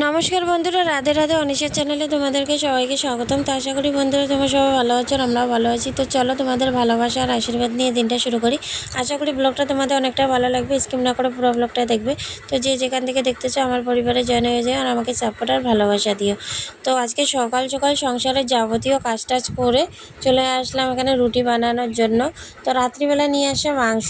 নমস্কার বন্ধুরা, রাধে রাধে অনিশের চ্যানেলে তোমাদেরকে সবাইকে স্বাগতম। তো আশা করি বন্ধুরা তোমরা সবাই ভালো আছো আমরাও ভালো আছি। তো চলো তোমাদের ভালোবাসা আর আশীর্বাদ নিয়ে দিনটা শুরু করি। আশা করি ব্লগটা তোমাদের অনেকটা ভালো লাগবে স্কিম না করে পুরো ব্লগটা দেখবে। তো যে যেখান থেকে দেখতেছো আমার পরিবারে জয়েন হয়ে যায় আর আমাকে সাপোর্ট আর ভালোবাসা দিও। তো আজকে সকাল সকাল সংসারের যাবতীয় কাজ টাজ করে চলে আসলাম এখানে রুটি বানানোর জন্য। তো রাত্রিবেলা নিয়ে আসে মাংস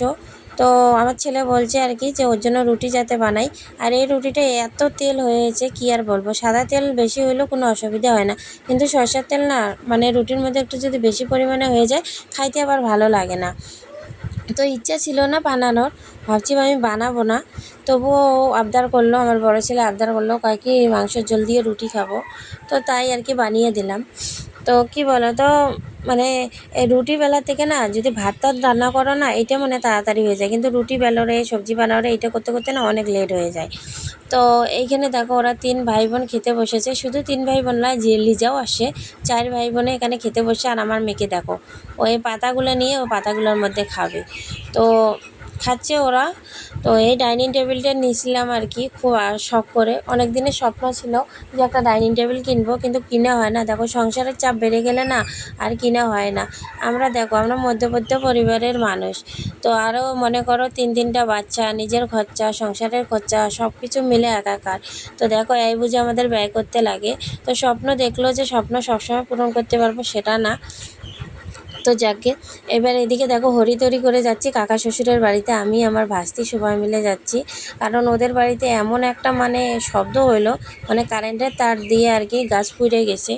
তো আমার ছেলে বলছে আর কি যে ওর জন্য রুটি যাতে বানাই। আর এই রুটিটা এত তেল হয়েছে, কি আর বলব? সাদা তেল বেশি হলেও কোনো অসুবিধা হয় না। কিন্তু সরষের তেল না মানে রুটির মধ্যে একটু যদি বেশি পরিমাণে হয়ে যায়, খাইতে আবার ভালো লাগে না। তো ইচ্ছা ছিল না বানানোর, ভাবছি আমি বানাবো না। তবুও আবদার করল, আমার বড় ছেলে আবদার করল, কয় কি মাংসের জল দিয়ে রুটি খাব। তো তাই আর কি বানিয়ে দিলাম। তো কি বলো তো মানে রুটি বেলা থেকে না, যদি ভাত টাত রান্না করো না, এটা মানে তাড়াতাড়ি হয়ে যায়। কিন্তু রুটি বেলোরে, সবজি বানাওরে এটা করতে করতে না অনেক লেট হয়ে যায়। তো এইখানে দেখো, ওরা তিন ভাই বোন খেতে বসেছে। শুধু তিন ভাই বোন নয়, যে লিজাও আসে, চার ভাই বোনে এখানে খেতে বসে। আর আমার মেয়েকে দেখো ওই পাতাগুলো নিয়ে ও পাতাগুলোর মধ্যে খাবে। তো খাচ্ছে ওরা। তো এই ডাইনিং টেবিলটা নিয়েছিলাম আর কি, খুব শখ করে। অনেক দিনের স্বপ্ন ছিল যে একটা ডাইনিং টেবিল কিনবো, কিন্তু কিনা হয় না। দেখো, সংসারের চাপ বেড়ে গেলে না আর কিনা হয় না। আমরা দেখো, আমরা মধ্যবিত্ত পরিবারের মানুষ। তো আরও মনে করো, তিন তিনটা বাচ্চা, নিজের খরচা, সংসারের খরচা সব কিছু মিলে একাকার। তো দেখো, এই বুঝে আমাদের ব্যয় করতে লাগে। তো স্বপ্ন দেখল যে স্বপ্ন সবসময় পূরণ করতে পারব, সেটা না। তো যাকে। এবার এদিকে দেখো হরিতরি করে যাচ্ছি কাকা শ্বশুরের বাড়িতে, আমি আমার ভাস্তি সবাই মিলে যাচ্ছি। কারণ ওদের বাড়িতে এমন একটা মানে শব্দ হইল মানে কারেন্টের তার দিয়ে আর কি গাছ পুড়ে গেছে।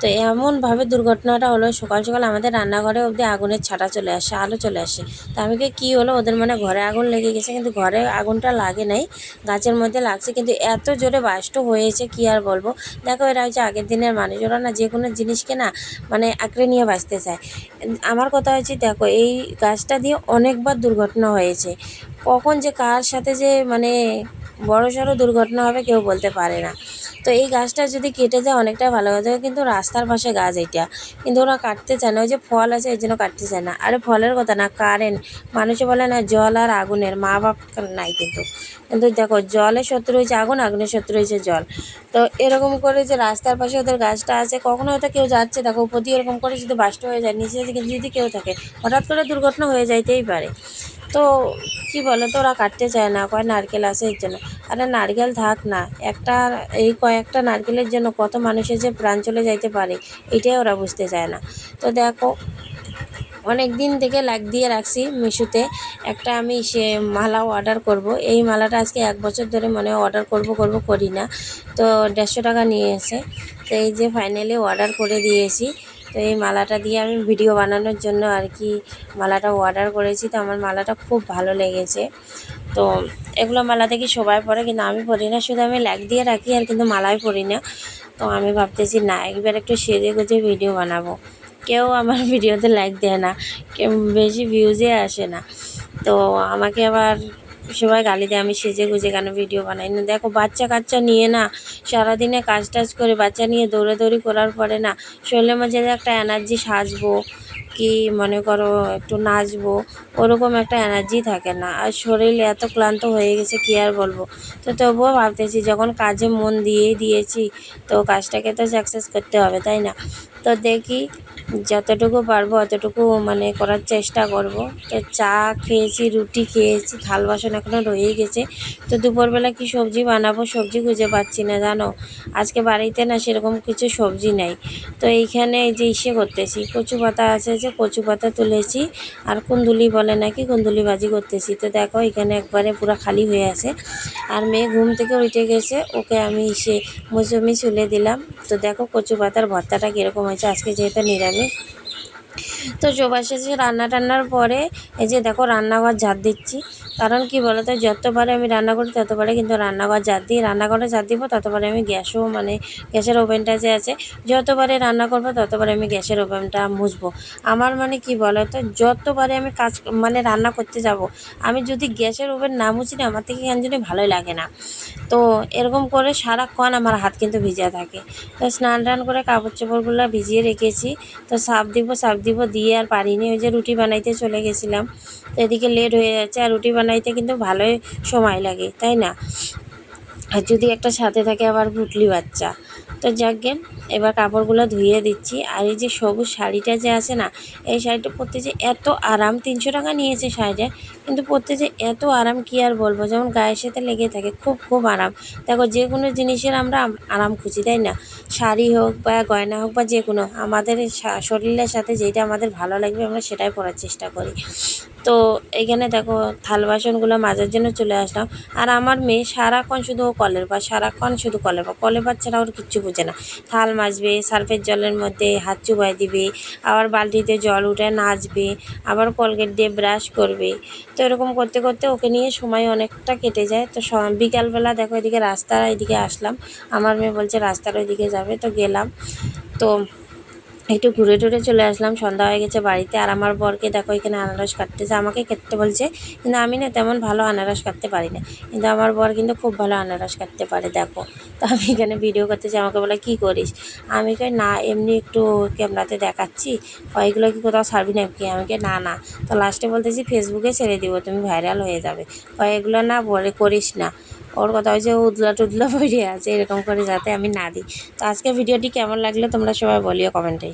তো এমনভাবে দুর্ঘটনাটা হলো, সকাল সকাল আমাদের রান্নাঘরে অবধি আগুনের ছাটা চলে আসে, আলো চলে আসে। তো আমি কী হলো, ওদের মানে ঘরে আগুন লেগে গেছে, কিন্তু ঘরে আগুনটা লাগে নাই, গাছের মধ্যে লাগছে। কিন্তু এত জোরে বাষ্ট হয়েছে, কি আর বলব? দেখো এরা হচ্ছে আগের দিনের মানুষ, ওরা না যে কোনো জিনিসকে না মানে আঁকড়ে নিয়ে বাঁচতে চায়। আমার কথা হচ্ছে দেখো এই গাছটা দিয়ে অনেকবার দুর্ঘটনা হয়েছে। কখন যে কার সাথে যে মানে বড় সড়ো দুর্ঘটনা হবে কেউ বলতে পারে না। তো এই গাছটা যদি কেটে যায় অনেকটা ভালো হয়ে যাবে। কিন্তু রাস্তার পাশে গাছ এটা কিন্তু ওরা কাটতে চায় না। ওই যে ফল আছে এই জন্য কাটতে চায় না। আরে ফলের কথা না কারেন্ট মানুষে বলে না, জল আর আগুনের। মা বাপ নাই কিন্তু। কিন্তু দেখো জলের শত্রু হয়েছে আগুন আগুনের শত্রু হয়েছে জল। তো এরকম করে যে রাস্তার পাশে ওদের গাছটা আছে, কখনো হয়তো কেউ যাচ্ছে। দেখো, উপর দিয়ে এরকম করে যদি বাস্ট হয়ে যায়, নিচে যদি কেউ থাকে, হঠাৎ করে দুর্ঘটনা হয়ে যাইতেই পারে। তো কি বলো তো ওরা কাটতে চায় না, কয় নারকেল আছে এর জন্য। আরে নারকেল থাক না, একটা, এই কয়েকটা নারকেলের জন্য কত মানুষের যে প্রাণ চলে যাইতে পারে, এটাই ওরা বুঝতে চায় না। তো দেখো, অনেক দিন থেকে লাগ দিয়ে রাখছি মিশোতে, একটা আমি সে মালা অর্ডার করব। এই মালাটা আজকে এক বছর ধরে মনে অর্ডার করব করব করি না। তো দেড়শো টাকা নিয়ে এসে, তো এই যে ফাইনালি অর্ডার করে দিয়েছি। তো এই মালাটা দিয়ে আমি ভিডিও বানানোর জন্য আর কি মালাটা অর্ডার করেছি। তো আমার মালাটা খুব ভালো লেগেছে। তো এগুলো মালা দেখি সবাই পরে, কিন্তু আমি পরি না। শুধু আমি ল্যাগ দিয়ে রাখি আর কিন্তু মালায় পরি না। তো আমি ভাবতেছি, না, একবার একটু সেজে গুজে ভিডিও বানাবো। কেউ আমার ভিডিওতে লাইক দেয় না, কেউ বেশি ভিউজে আসে না। তো আমাকে আবার সবাই গালি দেয়, আমি সেজে গুজে কেন ভিডিও বানাই না? দেখো, বাচ্চা কাচ্চা নিয়ে না, সারাদিনে কাজ টাজ করে বাচ্চা নিয়ে দৌড়াদৌড়ি করার পরে না, শরীরের মাঝে একটা এনার্জি সাজবো, কি মনে করো, একটু নাচবো, ওরকম একটা এনার্জি থাকে না। আর শরীর এত ক্লান্ত হয়ে গেছে, কি আর বলব? তো তবুও ভাবতেছি, যখন কাজে মন দিয়েই দিয়েছি, তো কাজটাকে তো সাকসেস করতে হবে, তাই না? তো দেখি যতটুকু পারব অতটুকু মানে করার চেষ্টা করব। তো চা খেয়েছি, রুটি খেয়েছি, থাল বাসন এখনও রয়েই গেছে। তো দুপুরবেলা কি সবজি বানাবো সবজি খুঁজে পাচ্ছি না, জানো? আজকে বাড়িতে না সেরকম কিছু সবজি নাই। তো এইখানে এই যে ইসে করতেছি, কচু পাতা আছে যে কচু পাতা তুলেছি, আর কুন্দুলি বলে নাকি কুন্দুলি ভাজি করতেছি। তো দেখো এখানে একবারে পুরো খালি হয়ে আছে। আর মেয়ে ঘুম থেকে উঠে গেছে, ওকে আমি সে মুসুমি চুলে দিলাম। তো দেখো কচু পাতার ভর্তাটা কীরকম হয়েছে, আজকে যেহেতু নিরামিষ। তো চোবা শেষে রান্না টান্নার পরে এই যে দেখো রান্নাঘর ঝাড় দিচ্ছি। কারণ কি বলো তো যতবারে আমি রান্না করি ততবারে কিন্তু রান্নাঘর ঝাড় দিই রান্নাঘরে ঝাড় দিব, ততবারে আমি গ্যাসও মানে গ্যাসের ওভেনটা যে আছে, যতবারে রান্না করব ততবারে আমি গ্যাসের ওভেনটা মুছবো। আমার মানে কি বলো তো যতবারে আমি কাজ মানে রান্না করতে যাব, আমি যদি গ্যাসের ওভেন না মুছি না, আমার থেকে কেন জানি ভালোই লাগে না। তো এরকম করে সারাক্ষণ আমার হাত কিন্তু ভিজা থাকে। তো স্নান টান করে কাপড় চোপড়গুলো ভিজিয়ে রেখেছি, তো সাপ দিব সাপ দিব, দিয়ে আর পারিনি, ওই যে রুটি বানাইতে চলে গেছিলাম। এদিকে লেট হয়ে যাচ্ছে, আর রুটি বানাইতে কিন্তু ভালোই সময় লাগে, তাই না? আর যদি একটা সাথে থাকে আবার পুটলি বাচ্চা। তো যাকগে এবার কাপড়গুলো ধুয়ে দিচ্ছি। আর এই যে সবুজ শাড়িটা যে আছে না, এই শাড়িটা পরতে যে এত আরাম, তিনশো টাকা নিয়েছে শাড়িটা, কিন্তু পরতে যে এত আরাম কি আর বলব? যেমন গায়ের সাথে লেগে থাকে, খুব খুব আরাম। দেখো, যে কোনো জিনিসের আমরা আরাম খুঁজি, তাই না? শাড়ি হোক বা গয়না হোক বা যে কোনো, আমাদের শরীরের সাথে যেটা আমাদের ভালো লাগবে, আমরা সেটাই পরার চেষ্টা করি। তো এখানে দেখো থাল বাসনগুলো মাজার জন্য চলে আসলাম। আর আমার মেয়ে সারাক্ষণ শুধু কলের পা সারাক্ষণ শুধু কলের পা কলের পা ছাড়া ওর কিচ্ছু বোঝে না। থাল মাজবে, সার্ফের জলের মধ্যে হাত চুবাই দিবে, আবার বালতিতে জল উঠে নাচবে, আবার কলগেট দিয়ে ব্রাশ করবে। তো এরকম করতে করতে ওকে নিয়ে সময় অনেকটা কেটে যায়। তো বিকালবেলা দেখো এদিকে রাস্তার এদিকে আসলাম। আমার মেয়ে বলছে রাস্তার ওইদিকে যাবে। তো গেলাম। তো একটু ঘুরে টুরে চলে আসলাম, সন্ধ্যা হয়ে গেছে বাড়িতে। আর আমার বরকে দেখো, এখানে আনারস কাটতেছে। আমাকে কাটতে বলছে, কিন্তু আমি না তেমন ভালো আনারস কাটতে পারি না। কিন্তু আমার বর কিন্তু খুব ভালো আনারস কাটতে পারে, দেখো। তো আমি এখানে ভিডিও করতেছি, আমাকে বলে, কী করিস? আমি কই, না, এমনি একটু ক্যামেরাতে দেখাচ্ছি। কয়েকগুলো কি কোথাও ছাড়বি না কি আমি কই, না না। তো লাস্টে বলতেছি ফেসবুকে ছেড়ে দিব, তুমি ভাইরাল হয়ে যাবে। কয়েকগুলো না বলে করিস না। ওর কথা হয়েছে, উদলা টুদলা পড়ে আছে, এরকম করে যাতে আমি না দিই। তো আজকে ভিডিওটি কেমন লাগল তোমরা সবাই বলিও কমেন্টে।